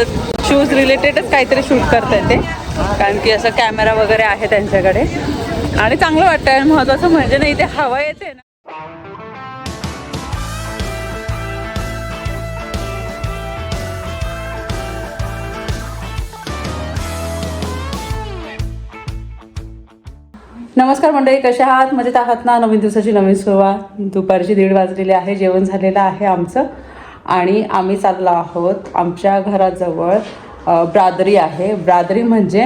तर शूज रिलेटेडच काहीतरी शूट करता ते. कारण की असं कॅमेरा वगैरे आहे त्यांच्याकडे. आणि चांगलं वाटतं आणि महत्त्वाचं म्हणजे ना इथे हवा येते ना. नमस्कार मंडळी कशा आहात? मजेत आहात ना? नवीन दिवसाची नवीन सुरुवात. दुपारची दीड वाजलेली आहे. जेवण झालेलं आहे आमचं. आणि आम्ही चाललो आहोत आमच्या घराजवळ ब्रादरी आहे. ब्रादरी म्हणजे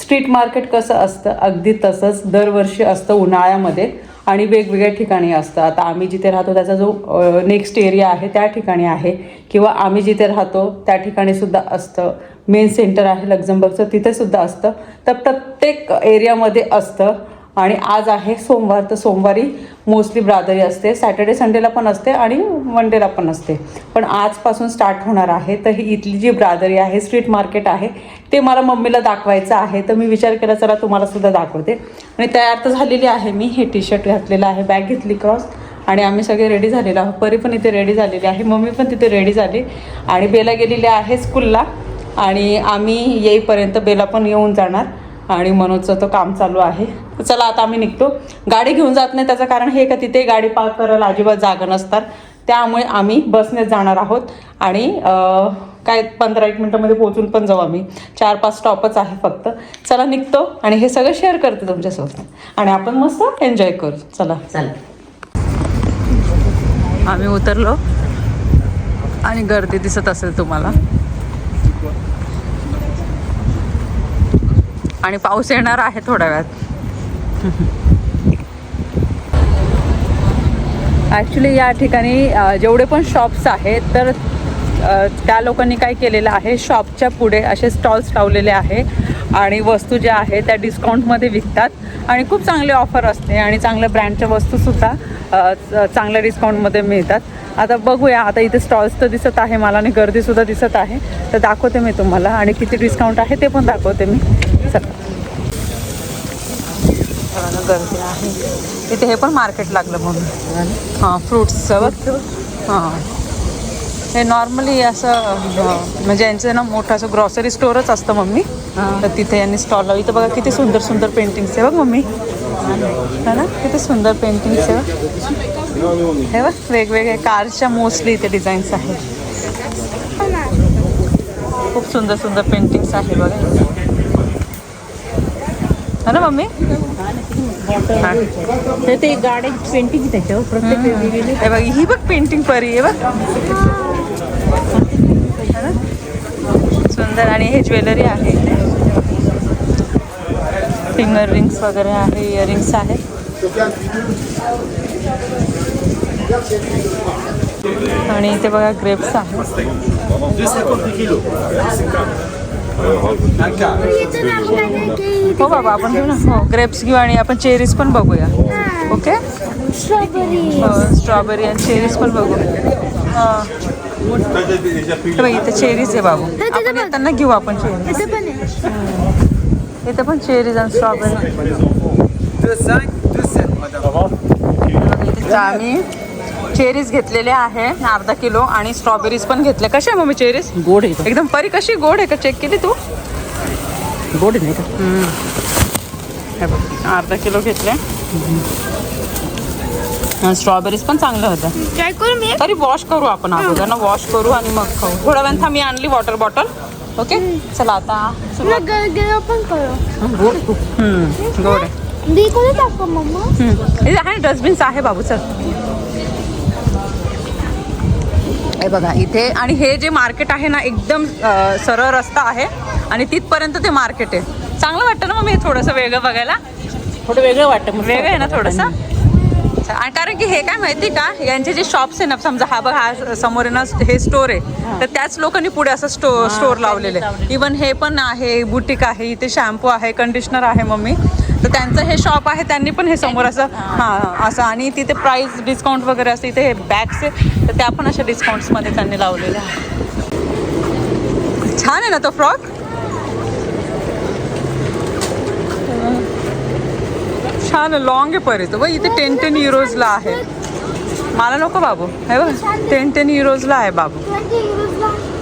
स्ट्रीट मार्केट कसं असतं अगदी तसंच दरवर्षी असतं उन्हाळ्यामध्ये आणि वेगवेगळ्या ठिकाणी असतं. आता आम्ही जिथे राहतो त्याचा जो नेक्स्ट एरिया आहे त्या ठिकाणी आहे. किंवा आम्ही जिथे राहतो त्या ठिकाणी सुद्धा असतं. मेन सेंटर आहे लक्झमबर्गचं तिथेसुद्धा असतं. तर प्रत्येक एरियामध्ये असतं. आणि आज आहे सोमवार तर सोमवारी मोस्टली ब्रादरी असते. सॅटर्डे संडेला पण असते आणि मंडेला पण असते. पण आजपासून स्टार्ट होणार आहे. तर ही इथली जी ब्रादरी आहे स्ट्रीट मार्केट आहे ते मला मम्मीला दाखवायचं आहे. तर मी विचार केला चला तुम्हाला सुद्धा दाखवते. आणि तयार तर झालेली आहे मी. हे टी शर्ट घातलेलं आहे बॅग घेतली क्रॉस आणि आम्ही सगळे रेडी झालेलो आहोत. परी पण इथे रेडी झालेली आहे. मम्मी पण तिथे रेडी झाली. आणि बेला गेलेली आहे स्कूलला आणि आम्ही येईपर्यंत बेला पण येऊन जाणार. आणि मनोजचं तो काम चालू आहे. तर चला आता आम्ही निघतो. गाडी घेऊन जात नाही त्याचं कारण हे का तिथे गाडी पार्क करायला अजिबात जागा नसतात. त्यामुळे आम्ही बसनेच जाणार आहोत. आणि काय पंधरा एक मिनटामध्ये पोहोचून पण जाऊ आम्ही. चार पाच स्टॉपच आहे फक्त. चला निघतो. आणि हे सगळं शेअर करते तुमच्यासोबत. आणि आपण मस्त एन्जॉय करू. चला. चल. आम्ही उतरलो. आणि गर्दी दिसत असेल तुम्हाला. आणि पाऊस येणार आहे थोड्या वेळात. ॲक्च्युली या ठिकाणी जेवढे पण शॉप्स आहेत तर त्या लोकांनी काय केलेलं आहे शॉपच्या पुढे असे स्टॉल्स लावलेले आहे आणि वस्तू ज्या आहेत त्या डिस्काउंटमध्ये विकतात. आणि खूप चांगले ऑफर असते आणि चांगल्या ब्रँडच्या वस्तूसुद्धा च- चांगल्या डिस्काउंटमध्ये मिळतात. आता बघूया आता इथे स्टॉल्स तर दिसत आहे मला आणि गर्दीसुद्धा दिसत आहे. तर दाखवते मी तुम्हाला. आणि किती डिस्काउंट आहे ते पण दाखवते मी. बघा, गर्दी आहे. इथे हे पण मार्केट लागलं म्हणून. हां फ्रुट्सचं बघ हां. हे नॉर्मली असं म्हणजे यांचं ना मोठं असं ग्रॉसरी स्टोअरच असतं मम्मी. तर तिथे यांनी स्टॉल लावली. तर बघा किती सुंदर सुंदर पेंटिंग्स आहे बघ मम्मी. है ना? किती सुंदर पेंटिंग्स आहे बघ. हे बघ वेगवेगळे कारच्या मोस्टली इथे डिझाईन्स आहेत. खूप सुंदर सुंदर पेंटिंग्स आहे बघा. है ना मम्मी? तर ते गाडी पेंटिंग त्याच्यावर. प्रत्येक वेगवेगळी. हे बघ ही बघ पेंटिंग परी आहे बघ. सुंदर आणि हे ज्वेलरी आहे. फिंगर रिंग्स वगैरे आहे इयरिंग्स आहे आणि इथे बघा ग्रेप्स आहे हो बाबा आपण घेऊ ना. हो ग्रेप्स घेऊ आणि आपण चेरीज पण बघूया. ओके स्ट्रॉबेरी स्ट्रॉबेरी आणि चेरीज पण बघू हां. इथे चेरीज आहे बाबू. आपण येताना घेऊ आपण चेरीज इथे पण आहे. इथे पण चेरीज आणि स्ट्रॉबेरी इथे आम्ही चेरीज घेतलेले आहे. अर्धा किलो आणि स्ट्रॉबेरीज पण घेतले. कसे आहे मम्मी चेरीज? गोड आहे? एकदम परी कशी? गोड आहे का? चेक केली तू? गोड आहे नाही का? हे बघ, अर्धा किलो घेतले. स्ट्रॉबेरीज पण करू मी. तरी वॉश करू आपण अगोदर ना वॉश करू आणि मग खाऊ. थोड्या वेळाने थांब, मी आणली वॉटर बॉटल ओके चला आता पण करू. गोड आहे. गोड डस्टबिन्स आहे बाबू चल. हे बघा इथे. आणि हे जे मार्केट आहे ना एकदम सरळ रस्ता आहे. आणि तिथपर्यंत ते मार्केट आहे. चांगलं वाटतं ना मग हे थोडंसं वेगळं बघायला? थोडं वेगळं वाटतं वेगळं आहे ना. थोडंसं? आणि कारण की हे काय माहिती का यांचे जे शॉप्स आहे ना समजा हा बघ हा समोर ना हे स्टोर आहे. तर त्याच लोकांनी पुढे असं स्टो स्टोर लावलेले इवन हे पण आहे बुटीक आहे इथे शॅम्पू आहे कंडिशनर आहे मम्मी. तर त्यांचं हे शॉप आहे त्यांनी पण हे समोर असं हां. असं आणि तिथे प्राईस डिस्काउंट वगैरे असते इथे हे बॅग्स आहे तर त्या पण अशा डिस्काउंट्समध्ये त्यांनी लावलेल्या आहे छान आहे ना तो फ्रॉक? छान लॉंग आहे परे तो बघ इथे टेन टेन युरोजला आहे. मला नको बाबू. हे बघ टेन टेन युरोजला आहे बाबू.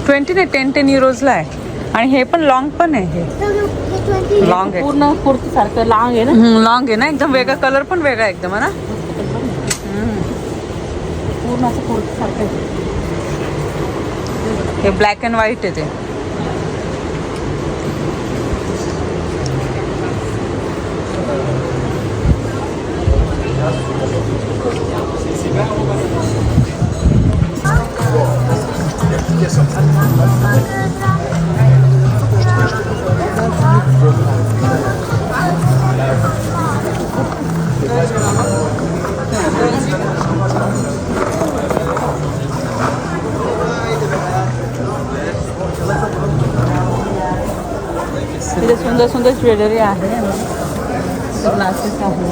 ट्वेंटी नाही टेन टेन युरोजला आहे. आणि हे पण लॉंग पण आहे हे. लॉंग आहे. पूर्ण कुर्ती सारखं लांग आहे ना? लॉंग आहे ना? एकदम वेगळा कलर पण वेगळा एकदम है ना? पूर्ण असं कुर्ती सारखं. हे ब्लॅक अँड व्हाईट आहे ते. तिथे सुंदर सुंदर ज्वेलरी आहे. ग्लासेस आहे.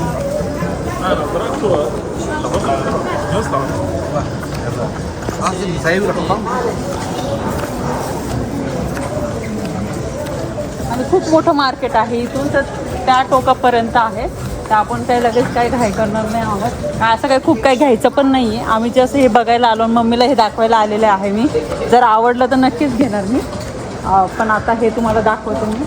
आणि खूप मोठं मार्केट आहे इथून तर त्या टोकापर्यंत आहे. तर आपण काही लगेच काही घाई करणार नाही आहोत. असं काही खूप काही घ्यायचं पण नाही आहे आम्ही जसं हे बघायला आलो मम्मीला हे दाखवायला आलेले आहे मी. जर आवडलं तर नक्कीच घेणार मी. पण आता हे तुम्हाला दाखवतो मी.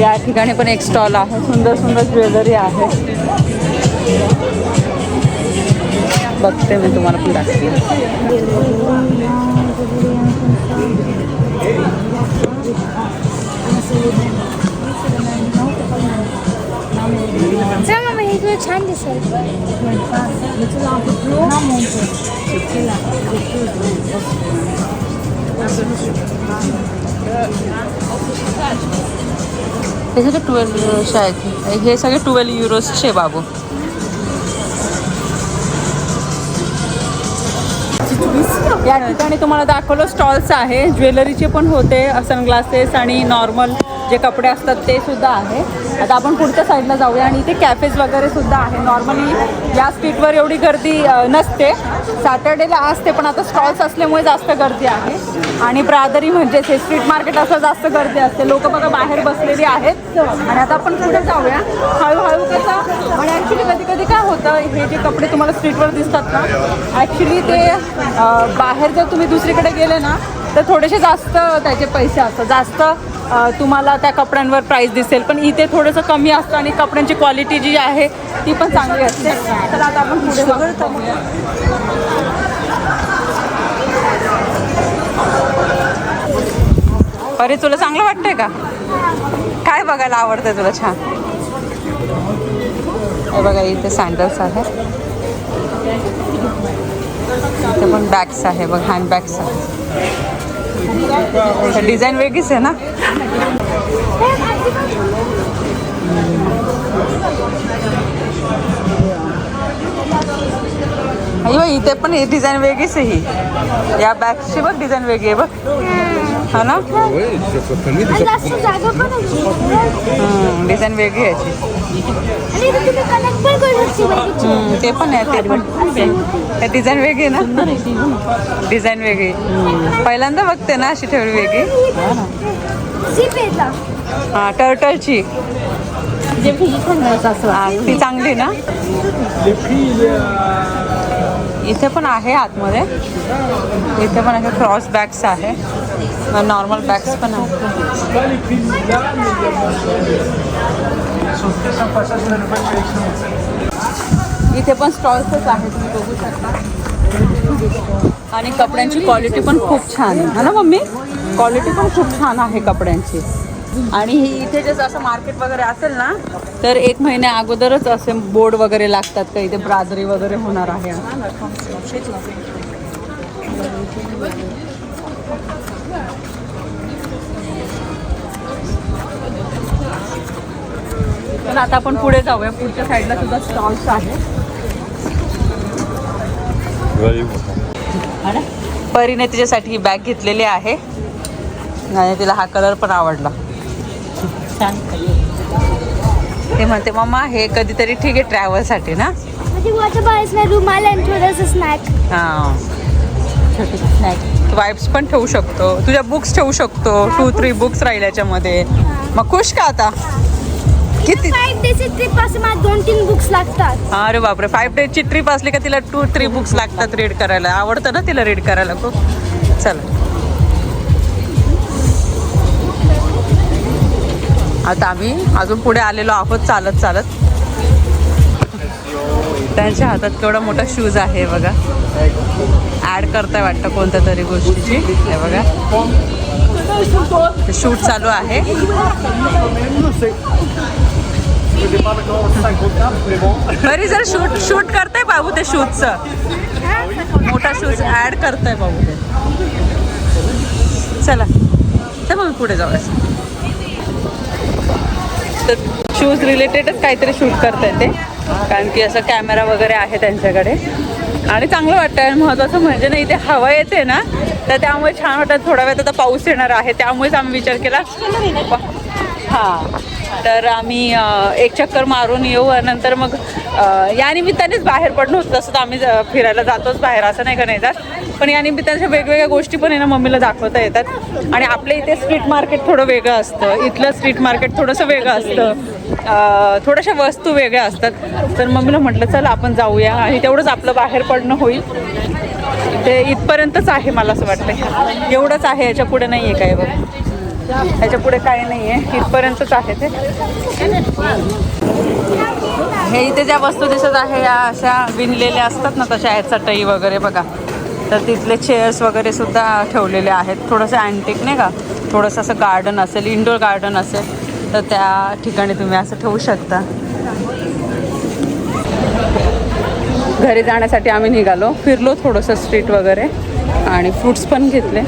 या ठिकाणी पण एक स्टॉल आहे. सुंदर सुंदर ज्वेलरी आहे. बघते मी तुम्हाला पण छान दिसेल. हे सगळे ट्वेल्व आहेत. हे सगळे ट्वेल्व युरोजचे बाबू. या ठिकाणी तुम्हाला दाखवलं स्टॉल्स आहे. ज्वेलरीचे पण होते सनग्लासेस आणि नॉर्मल जे कपडे असतात ते सुद्धा आहे. आता आपण पुढच्या साईडला जाऊया आणि इथे कॅफेज वगैरे सुद्धा आहे. नॉर्मली या स्ट्रीटवर एवढी गर्दी नसते. सॅटर्डेला असते पण आता स्टॉल्स असल्यामुळे जास्त गर्दी आहे. आणि ब्रादरी म्हणजेच हे स्ट्रीट मार्केट असं जास्त गर्दी असते. लोक बघा बाहेर बसलेली आहेत. आणि आता आपण पुढे जाऊया. हळूहळू कसं आणि ॲक्च्युली कधी कधी काय होतं हे जे कपडे तुम्हाला स्ट्रीटवर दिसतात ना ॲक्च्युली ते बाहेर जर तुम्ही दुसरीकडे गेले ना तर थोडेसे जास्त त्याचे पैसे असतात. जास्त तुम्हाला त्या कपड्यांवर प्राईस दिसेल. पण इथे थोडंसं कमी असतं आणि कपड्यांची क्वालिटी जी आहे ती पण चांगली असते. तर आता आपण पुढे अरे तुला चांगलं वाटतंय का? काय बघायला आवडतंय तुला छान? हे बघा इथे सँडल्स आहे. इथे पण बॅग्स आहे. बघ हँडबॅग्स आहे. आहे डिझाईन वेगळीच आहे ना? इथे पण ही डिझाईन वेगळीच आहे ही. या बॅगची बघ डिझाईन वेगळी आहे बघ. हा ना? डिझाईन वेगळी याची. ते पण आहे ते पण. हे डिझाईन वेगळी ना? डिझाईन वेगळी. पहिल्यांदा बघते ना अशी ठेवली वेगळी. हा टर्टलची हा, ती चांगली ना? इथे पण आहे आतमध्ये. इथे पण असे क्रॉस बॅग्स आहे. नॉर्मल बॅग्स पण आहे इथे पण स्टॉल्सच आहे. तुम्ही बघू शकता. आणि कपड्यांची क्वालिटी पण खूप छान आहे. ना मम्मी? क्वालिटी पण खूप छान आहे कपड्यांची. आणि ही इथे जसं असं मार्केट वगैरे असेल ना तर एक महिन्या अगोदरच असे बोर्ड वगैरे लागतात का इथे? ब्रादरी वगैरे होणार आहे. तर आता आपण पुढे जाऊया. पुढच्या साईडला सुद्धा स्टॉल्स आहे है ना? परीने तिच्यासाठी ही बॅग घेतलेली आहे. आणि तिला हा कलर पण आवडला. छान ते म्हणते मम्मा हे कधीतरी ठीक आहे ट्रॅव्हलसाठी ना? म्हणजे वॉटर बॉयज ना रुमाल आणि थोडंसं स्नॅक हां. छोटे स्नॅक वाईप्स पण ठेवू शकतो. तुझ्या बुक्स ठेवू शकतो. टू थ्री बुक्स राहील याच्यामध्ये. मग खुश का आता? किती? फाईव्ह डेजची ट्रिप असं मला दोन तीन बुक्स लागतात. अरे बापरे. फाईव्ह डेजची ट्रिप असली का तिला टू थ्री बुक्स लागतात रीड करायला? आवडतं ना तिला रीड करायला खूप? चला. आता आम्ही अजून पुढे आलेलो आहोत चालत चालत. त्यांच्या हातात केवढा मोठा शूज आहे बघा. ऍड करताय वाटतं कोणत्या तरी गोष्टीची. हे बघा. शूट चालू आहे. बरी जर शूट शूट करताय बाबू ते शूजचं मोठा शूज ऍड करताय बाबू ते. चला. तर मग पुढे जाऊया. तर शूज रिलेटेडच काहीतरी शूट करता ते. कारण की असं कॅमेरा वगैरे आहे त्यांच्याकडे. आणि चांगलं वाटतं आणि महत्त्वाचं म्हणजे ना इथे हवा येते ना तर त्यामुळे छान वाटतं. थोडा वेळ आता पाऊस येणार आहे त्यामुळेच आम्ही विचार केला. हां. तर आम्ही एक चक्कर मारून येऊ आणि नंतर मग या निमित्तानेच बाहेर पडणं होतं. तसं तर आम्ही फिरायला जातोच बाहेर असं नाही का नाही जात. पण या निमित्ताच्या वेगवेगळ्या गोष्टी पण आहे ना मम्मीला दाखवता येतात. आणि आपल्या इथे स्ट्रीट मार्केट थोडं वेगळं असतं. इथलं स्ट्रीट मार्केट थोडंसं वेगळं असतं. थोड्याशा वस्तू वेगळ्या असतात. तर मम्मीला म्हटलं चल आपण जाऊया. आणि तेवढंच आपलं बाहेर पडणं होईल. ते इथपर्यंतच आहे मला असं वाटतं एवढंच आहे याच्यापुढे नाही आहे काय बघ. ह्याच्या पुढे काही नाही आहे इथपर्यंतच आहे ते. हे इथे ज्या वस्तू दिसत आहे या अशा विणलेल्या असतात ना तशा आहेत चटई वगैरे बघा. तर तिथले चेअर्स वगैरे सुद्धा ठेवलेले आहेत. थोडंसं अँटिक नाही का? थोडंसं असं गार्डन असेल इंडोर गार्डन असेल तर त्या ठिकाणी तुम्ही असं ठेवू शकता. घरी जाण्यासाठी आम्ही निघालो. फिरलो थोडंसं स्ट्रीट वगैरे आणि फ्रुट्स पण घेतले.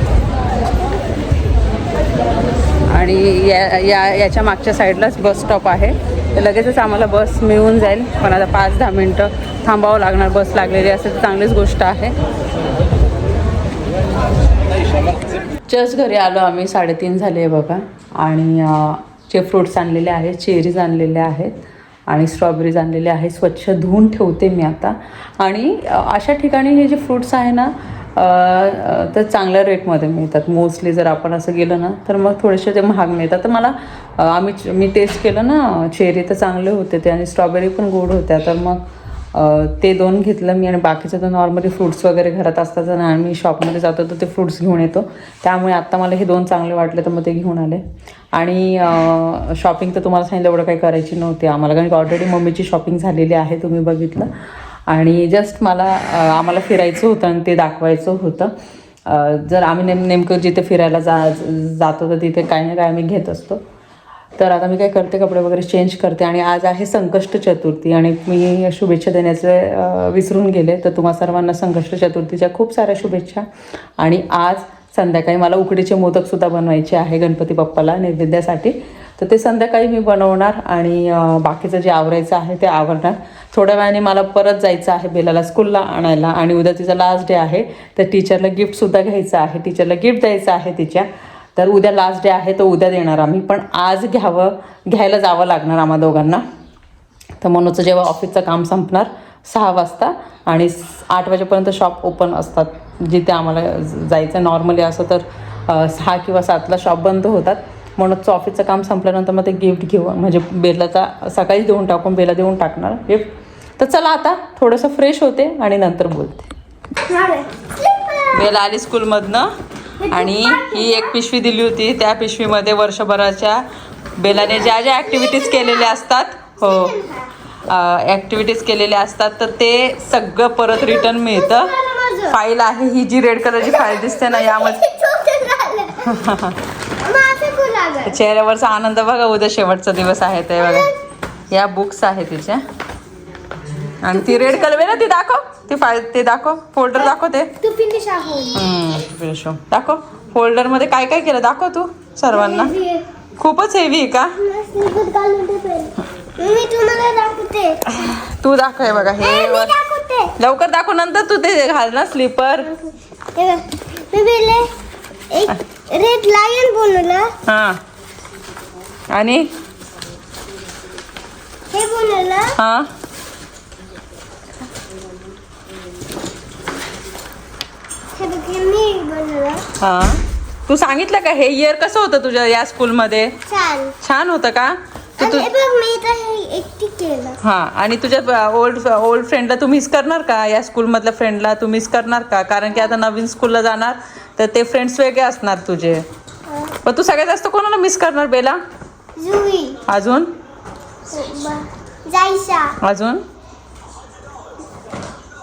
आणि या या याच्या मागच्या साईडलाच बस स्टॉप आहे. तर लगेचच आम्हाला बस मिळून जाईल. पण आता पाच दहा मिनटं थांबावं लागणार बस लागलेली असेल तर चांगलीच गोष्ट आहे. जस्ट घरी आलो आम्ही साडेतीन झाले आहे बघा. आणि जे फ्रुट्स आणलेले आहेत चेरीज आणलेले आहेत आणि स्ट्रॉबेरीज आणलेले आहे स्वच्छ धुवून ठेवते मी आता. आणि अशा ठिकाणी हे जे फ्रुट्स आहे ना तर चांगल्या रेटमध्ये मिळतात. मोस्टली जर आपण असं गेलं ना तर मग थोडेसे ते महाग मिळतात. तर मला आम्ही मी टेस्ट केलं ना चेरी तर चांगले होते ते आणि स्ट्रॉबेरी पण गोड होत्या. तर मग ते दोन घेतलं मी आणि बाकीचं तर नॉर्मली फ्रुट्स वगैरे घरात असतात आणि आम्ही शॉपमध्ये जातो तर ते फ्रुट्स घेऊन येतो. त्यामुळे आत्ता मला हे दोन चांगले वाटले तर मग ते घेऊन आले. आणि शॉपिंग तर तुम्हाला सांगितलं एवढं काही करायची नव्हती आम्हाला. कारण ऑलरेडी मम्मीची शॉपिंग झालेली आहे तुम्ही बघितलं. आणि जस्ट मला आम्हाला फिरायचं होतं आणि ते दाखवायचं होतं. जर आम्ही नेम नेमकं जिथे फिरायला जा जातो तर तिथे काही ना काय आम्ही घेत असतो. तर आता मी काय करते कपडे वगैरे चेंज करते आणि आज आहे संकष्ट चतुर्थी आणि मी शुभेच्छा देण्याचे विसरून गेले. तर तुम्हा सर्वांना संकष्ट चतुर्थीच्या खूप साऱ्या शुभेच्छा. आणि आज संध्याकाळी मला उकडीचे मोदकसुद्धा बनवायचे आहे गणपती बाप्पाला नैवेद्यासाठी. तर ते संध्याकाळी मी बनवणार आणि बाकीचं जे आवरायचं आहे ते आवरणार. थोड्या वेळाने मला परत जायचं आहे बेलाला स्कूलला आणायला आणि उद्या तिचा लास्ट डे आहे. तर टीचरला गिफ्टसुद्धा घ्यायचं आहे. टीचरला गिफ्ट द्यायचं आहे तिच्या. तर उद्या लास्ट डे आहे तो उद्या देणार आम्ही. पण आज घ्यावं घ्यायला जावं लागणार आम्हा दोघांना. तर मनोचं जेव्हा ऑफिसचं काम संपणार सहा वाजता आणि आठ वाजेपर्यंत शॉप ओपन असतात. जिथे आम्हाला जायचं नॉर्मली असं तर सहा किंवा सातला शॉप बंद होतात. मनोजचं ऑफिसचं काम संपल्यानंतर मग ते गिफ्ट घेऊ म्हणजे बेलाचा सकाळीच देऊन टाकून बेला देऊन टाकणार गिफ्ट तर चला आता थोडंसं फ्रेश होते आणि नंतर बोलते. बेला आली स्कूलमधनं आणि ही एक पिशवी दिली होती. त्या पिशवीमध्ये वर्षभराच्या बेलाने ज्या ज्या ॲक्टिव्हिटीज केलेल्या असतात हो. ॲक्टिव्हिटीज केलेल्या असतात तर ते सगळं परत रिटर्न मिळतं. फाईल आहे ही जी रेड कलरची फाईल दिसते ना यामध्ये. चेहऱ्यावरचा आनंद बघा उद्या शेवटचा दिवस आहे ते बघा. या बुक्स आहे तिच्या. आणि ती रेड कलर आहे ना ती दाखव. ती फाईल ते दाखव. फोल्डर दाखव ते. फिनिश. दाखव. फोल्डरमध्ये काय काय केलं? दाखव तू सर्वांना. खूपच हेवी आहे का? तू. दाखव बघा हे लवकर दाखव नंतर तू ते घाल ना स्लीपर रेड लायन बनवलं. हा. आणि? हे बनवलं. हा. हे बघ हे मी बनवलं. हा. तू सांगितलं का हे इयर कसं होतं तुझ्या या स्कूलमध्ये छान. छान होतं का? आणि हे बघ मी तर हे एकटी केलं. हा. आणि तुझ्या ओल्ड ओल्ड फ्रेंडला तू मिस करणार का? या स्कूलमधल्या फ्रेंडला तू मिस करणार का? कारण की आता नवीन स्कूलला जाणार. तर ते फ्रेंड्स वेगळे असणार तुझे. पण तू सगळ्यात जास्त कोणाला मिस करणार बेला? जुई. अजून? जायशा. अजून?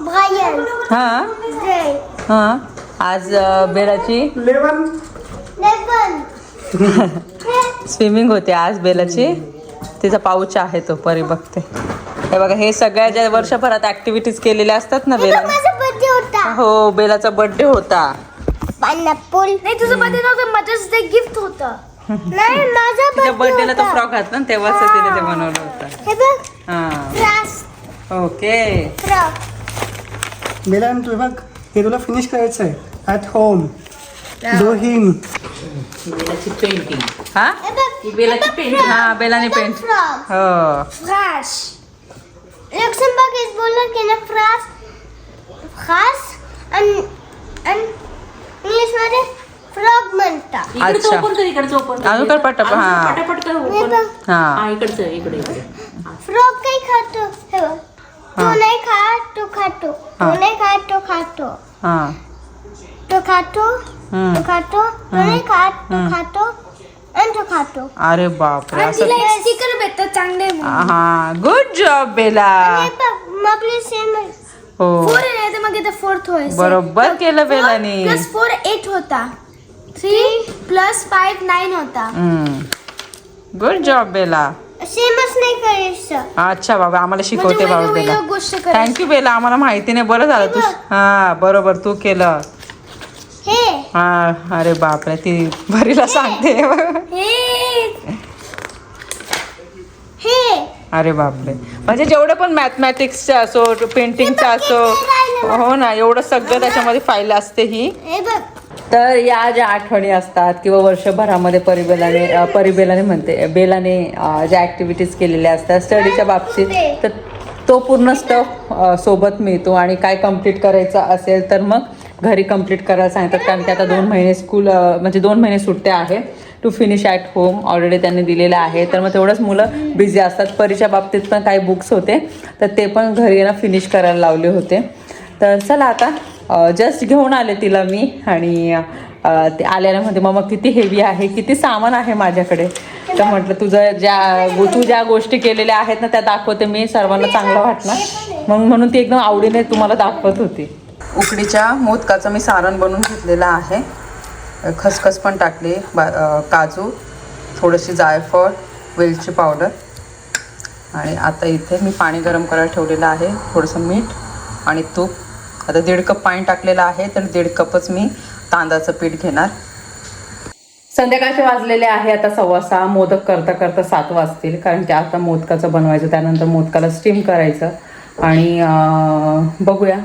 ब्रायन हां? जय. हां? आज बेलाची? लेवन. लेवन स्विमिंग होते आज बेलाची. तिचा पाऊच आहे तो परी बघते. हे बघा हे सगळ्या ज्या वर्षभरात ऍक्टिव्हिटीज केलेल्या असतात ना बेला माझा बर्थडे होता. हो बेलाचा बर्थडे होता. पायनॅपल नाही तुझं बर्थडे नव्हतं मदर्स डे गिफ्ट होतं. नाही माझा तिच्या बर्थडे बर्थडेला तो होता. फ्रॉक घातला ना तेव्हाच तिने ते बनवलं होतं. हे बघ हां. फ्रास ओके. फ्रॉक बेला तू बघ हे तुला फिनिश करायचं आहे ॲट होम डो हिम बेलाची पेंटिंग हा? हे बघ बेलाची पेंटिंग हा बेलाने पेंट फ्रॉक हो. फ्रास लक्झमबर्ग इज बोललं की ना फ्रास फ्रास आणि आणि म्हणतात. इकडचं अच्छा. ओपन कर इकडचं ओपन कर. अजून कर पटापट, हा. पटापट कर हे ओपन बघ. हा. हा इकडचं इकडे इकडे. काही खातो. हे बघ. तो हा. नाही खात तो खातो. तो हा. नाही खात तो खातो. हा. तो खातो हम्म. तो खातो. तो नाही खात तो खातो आणि तो खातो. अरे बापरे आणि असं तिला एक स्टिकर भेटतं चांगले हा गुड जॉब बेला. हे बघ मग सेम हो. फोर तर मग इथे फोर्थ व्हायचं बरोबर केलं बेलाने प्लस फोर एट होता. थ्री प्लस फाईव्ह नाईन होता. गुड जॉब बेला सेमच नाही करायचं अच्छा बाबा आम्हाला शिकवते बाबा वेगळं बेला वेगळं गोष्ट करायचं थँक्यू बेला आम्हाला माहिती नाही. बरं झालं तू हे. हा बरोबर तू केलं. हे. हा अरे बापरे ती भरीला सांगते. हे. हे. अरे बापरे. म्हणजे जेवढं पण मॅथमॅटिक्सचं असो पेंटिंगचं असो हो ना एवढं सगळं त्याच्यामध्ये फाईल असते ही. तर या ज्या आठवणी असतात किंवा वर्षभरामध्ये परिबेलाने परिबेलाने म्हणते बेलाने ज्या ॲक्टिव्हिटीज केलेल्या असतात स्टडीच्या बाबतीत तर तो पूर्ण स्टफ सोबत मिळतो आणि काय कंप्लीट करायचं असेल तर मग घरी कंप्लीट करायला सांगतात. कारण की आता दोन महिने स्कूल म्हणजे दोन महिने सुट्ट्या आहे. To finish at home already त्यांनी दिलेलं आहे. तर मग तेवढंच मुलं बिझी असतात. परीच्या बाबतीत पण काही बुक्स होते. तर ते पण घरी ना फिनिश करायला लावले होते. तर चला आता जस्ट घेऊन आले तिला मी. आणि ते आल्यामध्ये मग मग किती हेवी आहे किती सामान आहे माझ्याकडे. तर म्हटलं तुझं ज्या तू ज्या गोष्टी केलेल्या आहेत ना त्या दाखवते मी. सर्वांना चांगलं वाटणार. मग म्हणून ती एकदम आवडीने तुम्हाला दाखवत होती. उकडीच्या मोदकाचं मी सारण बनवून घेतलेलं आहे. खसखस पण टाकली बा काजू थोडीशी जायफळ वेलची पावडर. आणि आता इथे मी पाणी गरम करायला ठेवलेलं आहे थोडंसं मीठ आणि तूप. आता दीड कप पाणी टाकलेलं आहे तर दीड कपच मी तांदळाचं पीठ घेणार. संध्याकाळचे वाजलेले आहे आता सव्वा सहा मोदक करता करता सात वाजतील कारण की आता मोदकाचं बनवायचं त्यानंतर मोदकाला स्टीम करायचं. आणि बघूया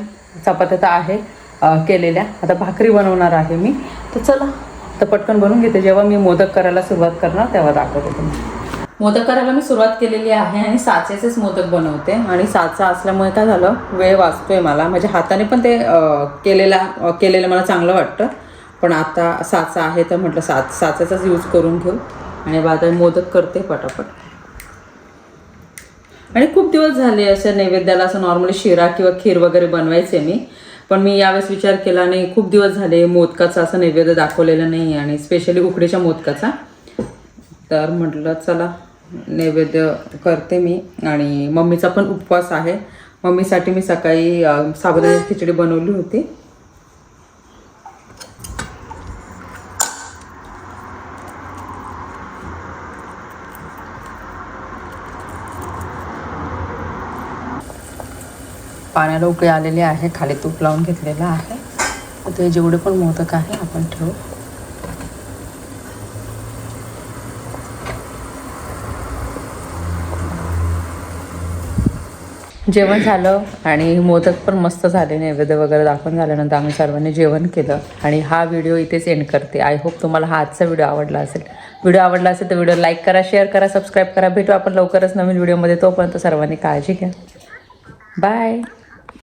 चपात्या तर आहे. केलेल्या. आता भाकरी बनवणार आहे मी. तर चला तर पटकन बनवून घेते. जेव्हा मी मोदक करायला सुरुवात करणार तेव्हा दाखवते तुम्ही मोदक करायला मी सुरुवात केलेली आहे आणि साचेचेच मोदक बनवते. आणि साचा असल्यामुळे काय झालं वेळ वाचतोय मला. म्हणजे हाताने पण ते केलेला केलेलं मला चांगलं वाटतं. पण आता साचा आहे तर म्हटलं साच साचाचाच यूज करून घेऊ. आणि आता मोदक करते पटापट. आणि खूप दिवस झाले असं नैवेद्याला असं नॉर्मली शिरा किंवा खीर वगैरे बनवायचे मी. पण मी यावेळेस विचार केला नाही खूप दिवस झाले मोदकाचा असं नैवेद्य दाखवलेलं नाही आणि स्पेशली उकडीच्या मोदकाचा. तर म्हटलं चला नैवेद्य करते मी आणि मम्मीचा पण उपवास आहे. मम्मीसाठी मी सकाळी साबुदाण्याची खिचडी बनवली होती. पाण्याला उकळी आलेली आहे खाली तूप लावून घेतलेलं आहे. ते जेवढे पण मोदक आहे आपण ठेवू. जेवण झालं आणि मोदक पण मस्त झाले नैवेद्य वगैरे दाखवून झाल्यानंतर आम्ही सर्वांनी जेवण केलं. आणि हा व्हिडिओ इथेच एंड करते. आय होप तुम्हाला हा आजचा व्हिडिओ आवडला असेल. व्हिडिओ आवडला असेल तर व्हिडिओ लाईक करा शेअर करा सबस्क्राईब करा. भेटू आपण लवकरच नवीन व्हिडिओमध्ये. तोपर्यंत सर्वांनी काळजी घ्या. बाय